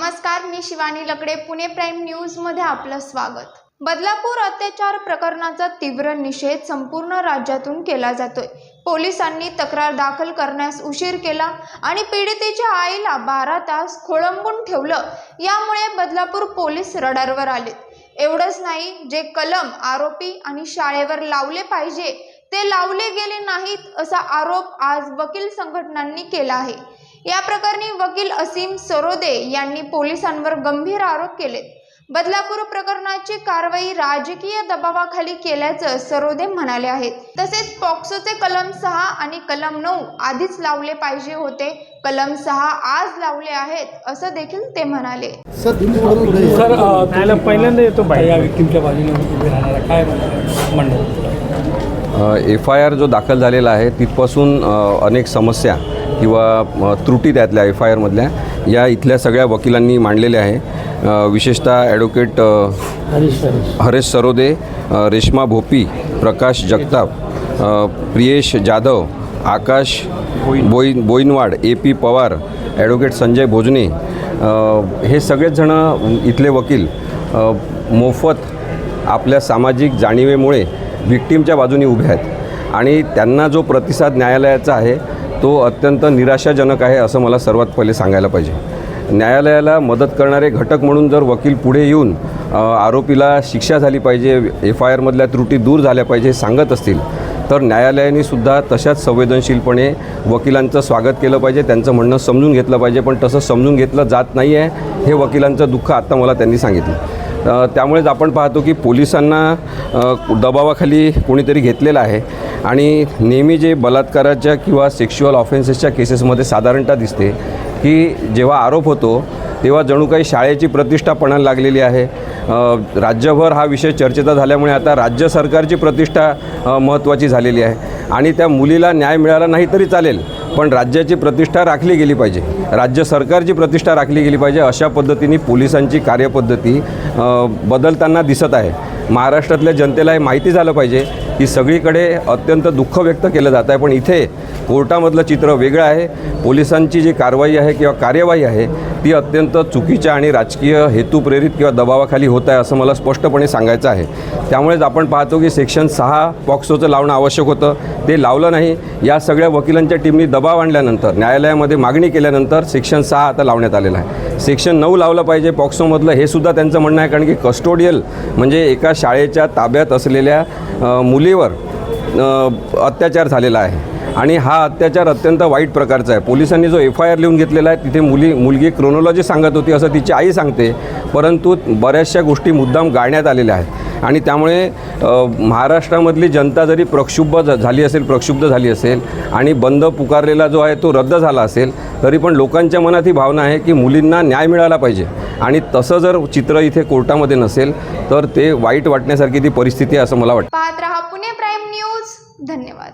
नमस्कार मी शिवानी लकडे पुणे प्राईम न्यूजमध्ये आपलं स्वागत. बदलापूर अत्याचार प्रकरणाचा तीव्र निषेध संपूर्ण राज्यातून केला जातोय. पोलिसांनी तक्रार दाखल करण्यास उशीर केला आणि पीडितेच्या आईला बारा तास खोळंबून ठेवलं. यामुळे बदलापूर पोलीस रडारवर आले. एवढंच नाही जे कलम आरोपी आणि शाळेवर लावले पाहिजे ते लावले गेले नाहीत असा आरोप आज वकील संघटनांनी केला आहे. या प्रकरणी वकील असीम सरोदे यांनी पोलिसांवर गंभीर आरोप केले बदलापूर प्रकरणाची कारवाई राजकीय दबावाखाली केल्याचं सरोदे म्हणाले आहेत. तसेच पॉक्सोचे कलम सहा आणि कलम नऊ आधीच लावले पाहिजे होते. कलम सहा आज लावले आहेत असं देखील ते म्हणाले. सर त्याला पहिल्यांदा येतो या बाहेर विक्टीमच्या बाजूने उभे राहणारा काय म्हणणं एफ आय आर जो दाखल झालेला आहे तिथपासून अनेक समस्या किंवा त्रुटी त्यातल्या एफ आय आरमधल्या या इथल्या सगळ्या वकिलांनी मांडलेल्या आहे. विशेषतः advocate Harish Sarode. Reshma Bhopi Prakash Jagtap Priyesh Jadhav Akash Boi Boinwad A P Pawar advocate Sanjay Bhojane हे सगळेच जणं इथले वकील मोफत आपल्या सामाजिक जाणीवेमुळे व्हिक्टीमच्या बाजूने उभे आहेत. आणि त्यांना जो प्रतिसाद न्यायालयाचा आहे तो अत्यंत निराशाजनक आहे असं मला सर्वात पहिले सांगायला पाहिजे. न्यायालयाला मदत करणारे घटक म्हणून जर वकील पुढे येऊन आरोपीला शिक्षा झाली पाहिजे एफ आय आरमधल्या त्रुटी दूर झाल्या पाहिजे हे सांगत असतील तर न्यायालयाने सुद्धा तशाच संवेदनशीलपणे वकिलांचं स्वागत केलं पाहिजे त्यांचं म्हणणं समजून घेतलं पाहिजे. पण तसं समजून घेतलं जात नाही आहे हे वकिलांचं दुःख आत्ता मला त्यांनी सांगितलं. त्यामुळेच आपण पाहतो की पोलिसांना दबावाखाली कोणीतरी घेतलेलं आहे. आणि नेहमी जे बलात्काराच्या किंवा सेक्शुअल ऑफेन्सेसच्या केसेसमध्ये साधारणतः दिसते की जेव्हा आरोप होतो तेव्हा जणू काही शाळेची प्रतिष्ठा पणाला लागलेली आहे. राज्यभर हा विषय चर्चेचा झाल्यामुळे आता राज्य सरकारची प्रतिष्ठा महत्त्वाची झालेली आहे. आणि त्या मुलीला न्याय मिळाला नाही तरी चालेल. पण राज्याची प्रतिष्ठा राखली गेली पाहिजे. राज्य सरकारची प्रतिष्ठा राखली गेली पाहिजे अशा पद्धतीने पोलिसांची कार्यपद्धती बदलताना दिसत आहे. महाराष्ट्रातल्या जनतेला हे माहिती झालं पाहिजे. ही सगळीकडे अत्यंत दुःख व्यक्त केलं जात आहे. पण इथे कोर्टामधलं चित्र वेगळं आहे. पोलिसांची जी कारवाई आहे किंवा कार्यवाही आहे ती अत्यंत चुकीच्या आणि राजकीय हेतुप्रेरित किंवा दबावाखाली होत आहे असं मला स्पष्टपणे सांगायचं आहे. त्यामुळेच आपण पाहतो की सेक्शन सहा पॉक्सोचं लावणं आवश्यक होतं. ते लावलं नाही. या सगळ्या वकिलांच्या टीमनी दबाव आणल्यानंतर न्यायालयामध्ये मागणी केल्यानंतर सेक्शन सहा आता लावण्यात आलेलं आहे. सेक्शन नऊ लावलं पाहिजे पॉक्सोमधलं. हे सुद्धा त्यांचं म्हणणं आहे कारण की कस्टोडियल म्हणजे एका शाळेच्या ताब्यात असलेल्या मुलीवर अत्याचार झालेला आहे. आणि हा अत्याचार अत्यंत वाईट प्रकारचा आहे. पोलिसांनी जो एफ आय आर लिहून घेतलेला आहे तिथे मुली मुलगी क्रोनॉलॉजी सांगत होती असं तिची आई सांगते. परंतु बऱ्याचशा गोष्टी मुद्दाम गाळण्यात आलेल्या आहेत. आणि त्यामुळे महाराष्ट्रामधली जनता जरी प्रक्षुब्ध झाली असेल प्रक्षुब्ध झाली असेल आणि बंद पुकारलेला जो आहे तो रद्द झाला असेल तरी पण लोकांच्या मनात ही भावना आहे की मुलींना न्याय मिळाला पाहिजे. आणि तसं जर चित्र इथे कोर्टामध्ये नसेल तर ते वाईट वाटण्यासारखी ती परिस्थिती आहे असं मला वाटतं. पाहत राहा पुणे प्राईम न्यूज. धन्यवाद.